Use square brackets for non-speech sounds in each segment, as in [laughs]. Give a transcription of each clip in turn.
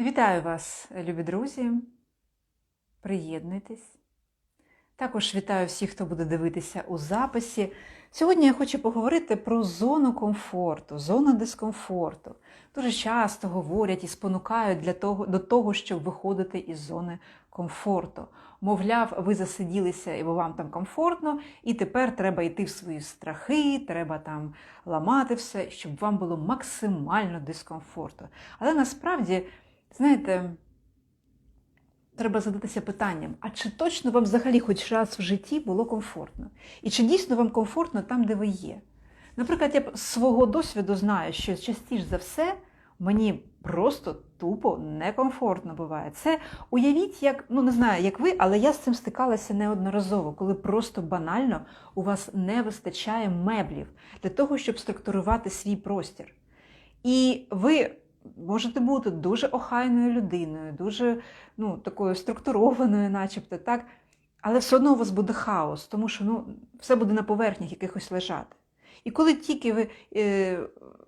Вітаю вас, любі друзі. Приєднуйтесь. Також вітаю всіх, хто буде дивитися у записі. Сьогодні я хочу поговорити про зону комфорту, зону дискомфорту. Дуже часто говорять і спонукають для того, до того, щоб виходити із зони комфорту. Мовляв, ви засиділися і вам там комфортно, і тепер треба йти в свої страхи, треба там ламати все, щоб вам було максимально дискомфорту. Але насправді, знаєте, треба задатися питанням: а чи точно вам взагалі хоч раз в житті було комфортно? І чи дійсно вам комфортно там, де ви є? Наприклад, я з свого досвіду знаю, що частіше за все мені просто тупо некомфортно буває. Це уявіть, як ну не знаю, як ви, але я з цим стикалася неодноразово, коли просто банально у вас не вистачає меблів для того, щоб структурувати свій простір. І ви можете бути дуже охайною людиною, дуже ну, такою структурованою, начебто, так. Але все одно у вас буде хаос, тому що ну, все буде на поверхнях якихось лежати. І коли тільки ви е,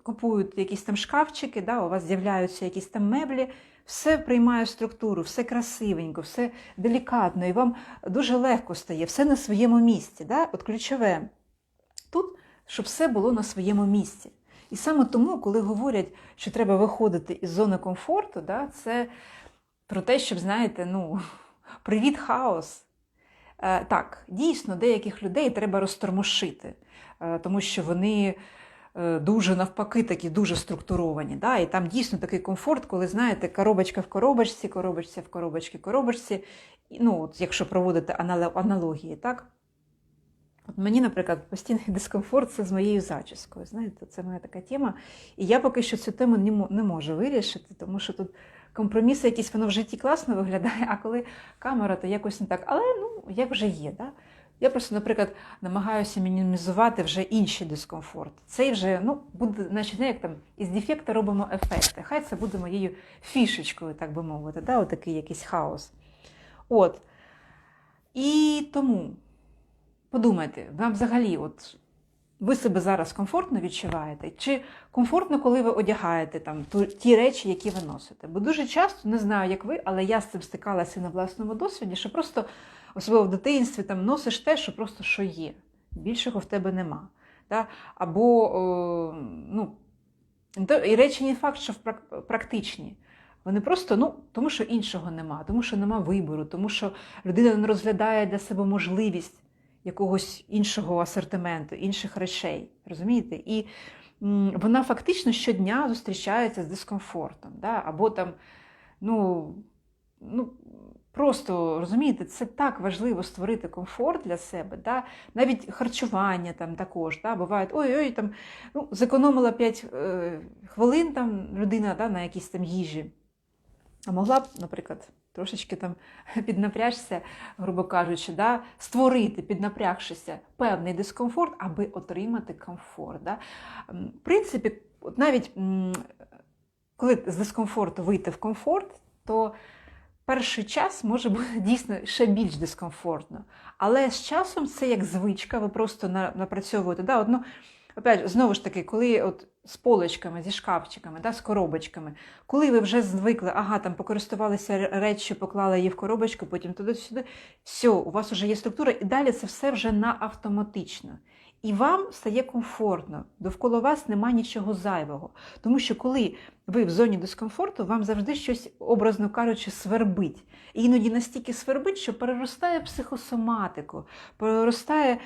купуєте якісь там шкафчики, да, у вас з'являються якісь там меблі, все приймає структуру, все красивенько, все делікатно, і вам дуже легко стає, все на своєму місці. Да? От ключове тут, щоб все було на своєму місці. І саме тому, коли говорять, що треба виходити із зони комфорту, да, це про те, щоб, знаєте, ну, [laughs] привіт, хаос. Е, так, дійсно, деяких людей треба розтормошити, е, тому що вони е, дуже навпаки такі дуже структуровані. Да? І там дійсно такий комфорт, коли, знаєте, коробочка в коробочці, коробочці в коробочці, коробочці. Ну, от, Якщо проводити аналогії, так? От Мені, наприклад, постійний [laughs] дискомфорт це з моєю зачіскою. Знаєте, це моя така тема. І я поки що цю тему не можу вирішити, тому що тут компроміси якісь воно в житті класно виглядає, а коли камера, то якось не так. Але ну, як вже є. Да? Я просто, наприклад, намагаюся мінімізувати вже інший дискомфорт. Цей вже ну, буде, значить, не як там із дефекта робимо ефекти. Хай це буде моєю фішечкою, так би мовити, да? отакий якийсь хаос. От. І тому. Подумайте, вам взагалі, от ви себе зараз комфортно відчуваєте? Чи комфортно, коли ви одягаєте там ті речі, які ви носите? Бо дуже часто, не знаю, як ви, але я з цим стикалася на власному досвіді, що просто, особливо в дитинстві, там носиш те, що просто що є. Більшого в тебе нема. Да? Або о, ну, і речі не факт, що практичні. Вони просто, ну, тому що іншого нема, тому що нема вибору, тому що людина не розглядає для себе можливість якогось іншого асортименту, інших речей. Розумієте? І вона фактично щодня зустрічається з дискомфортом. Да? Або там, ну, ну, просто розумієте, це так важливо створити комфорт для себе. Да? Навіть харчування там також. Да? Бувають, ой-ой, там, ну, зекономила 5 е, хвилин там людина да, на якійсь там їжі. А могла б, наприклад, трошечки там [laughs] піднапряжся, грубо кажучи, да, створити, піднапрягшися певний дискомфорт, аби отримати комфорт. Да. В принципі, от навіть коли з дискомфорту вийти в комфорт, то перший час може бути [laughs] дійсно ще більш дискомфортно. Але з часом це як звичка, ви просто напрацьовуєте. Да, одну, опять, Знову ж таки, коли от з полочками, зі шкафчиками, да, з коробочками. Коли ви вже звикли, ага, там покористувалися речі, поклали її в коробочку, потім туди-сюди, все, у вас вже є структура, і далі це все вже на автоматично. І вам стає комфортно, довкола вас нема нічого зайвого. Тому що коли ви в зоні дискомфорту, вам завжди щось, образно кажучи, свербить. І іноді настільки свербить, що переростає психосоматику, переростає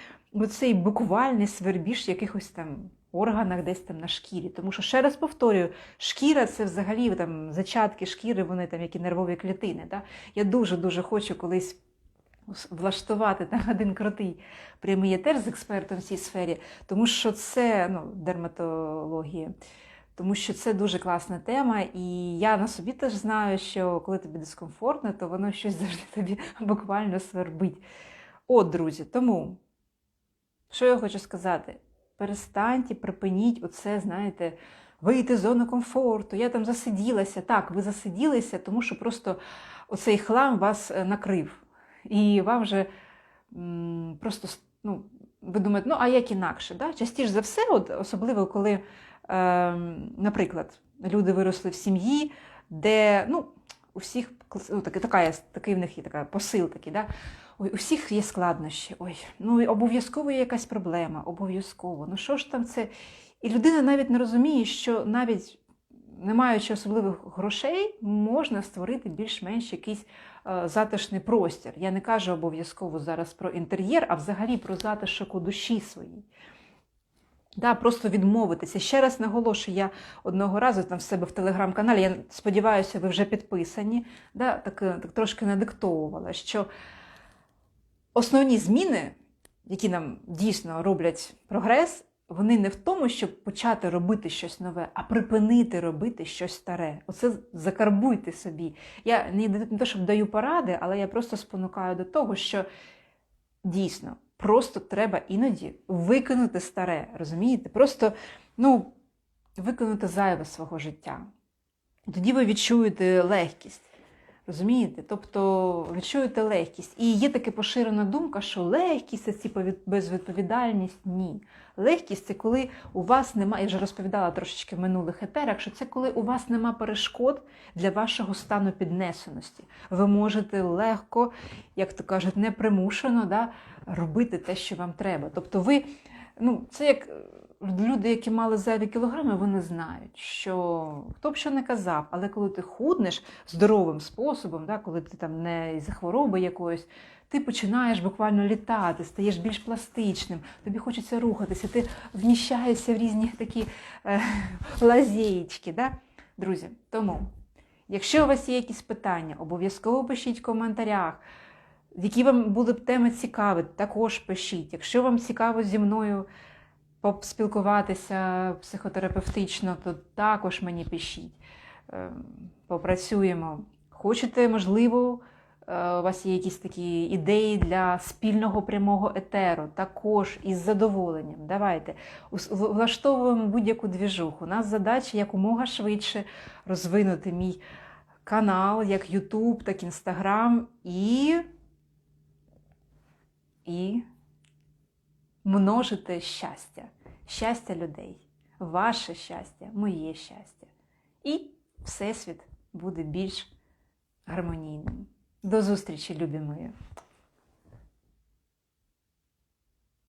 цей буквальний свербіж якихось там органах, десь там на шкірі. Тому що, ще раз повторюю, шкіра це взагалі там зачатки шкіри, вони там які нервові клітини. Да? Я дуже-дуже хочу колись. Влаштувати там [laughs] один крутий прямий етер з експертом в цій сфері, тому що це ну, дерматологія, тому що це дуже класна тема, і я на собі теж знаю, що коли тобі дискомфортно, то воно щось [laughs] завжди тобі буквально свербить. От, друзі, тому, що я хочу сказати? перестаньте, припиніть оце, знаєте, вийти з зони комфорту. Я там засиділася. Так, ви засиділися, тому що просто оцей хлам вас е, накрив. І вам вже просто ну, ви думаєте, ну а як інакше? Да? Частіше за все, от, особливо коли, е, наприклад, люди виросли в сім'ї, де, ну, у всіх ну, така, така, такий в них є така посил такий, да? Ой, у є складнощі. Ой, ну і обов'язково є якась проблема, обов'язково. Ну що ж там це? І людина навіть не розуміє, що навіть не маючи особливих грошей, можна створити більш-менш якийсь е, затишний простір. Я не кажу обов'язково зараз про інтер'єр, а взагалі про затишок у душі своїй. Да, просто відмовитися. Ще раз наголошую, я одного разу там в себе в телеграм-каналі, я сподіваюся, ви вже підписані, да, так, так трошки надиктовувала, що основні зміни, які нам дійсно роблять прогрес, вони не в тому, щоб почати робити щось нове, а припинити робити щось старе. Оце закарбуйте собі. Я не, те, щоб даю поради, але я просто спонукаю до того, що дійсно просто треба іноді викинути старе, розумієте? Просто ну, викинути зайве свого життя. Тоді ви відчуєте легкість. Розумієте? Тобто відчуєте легкість. І є така поширена думка, що легкість це від- безвідповідальність. Ні. Легкість це коли у вас немає, я вже розповідала трошечки в минулих етерах, що це коли у вас нема перешкод для вашого стану піднесеності. Ви можете легко, як то кажуть, непримушено да, робити те, що вам треба. Тобто ви, ну, це як люди, які мали зайві кілограми, вони знають, що хто б що не казав, але коли ти худнеш здоровим способом, да, коли ти там не із хвороби якоїсь, ти починаєш буквально літати, стаєш більш пластичним, тобі хочеться рухатися, ти вміщаєшся в різні такі е, лазєєчки. Да? Друзі, тому, якщо у вас є якісь питання, обов'язково пишіть в коментарях. Які вам були б теми цікаві, також пишіть. Якщо вам цікаво зі мною поспілкуватися психотерапевтично, то також мені пишіть. Ем, Попрацюємо. Хочете, можливо, е, у вас є якісь такі ідеї для спільного прямого етеру, також із задоволенням. Давайте влаштовуємо будь-яку двіжуху. У нас задача якомога швидше розвинути мій канал, як YouTube, так Instagram, і, і множити щастя, щастя людей, ваше щастя, моє щастя. І Всесвіт буде більш гармонійним. До зустрічі, любі мої!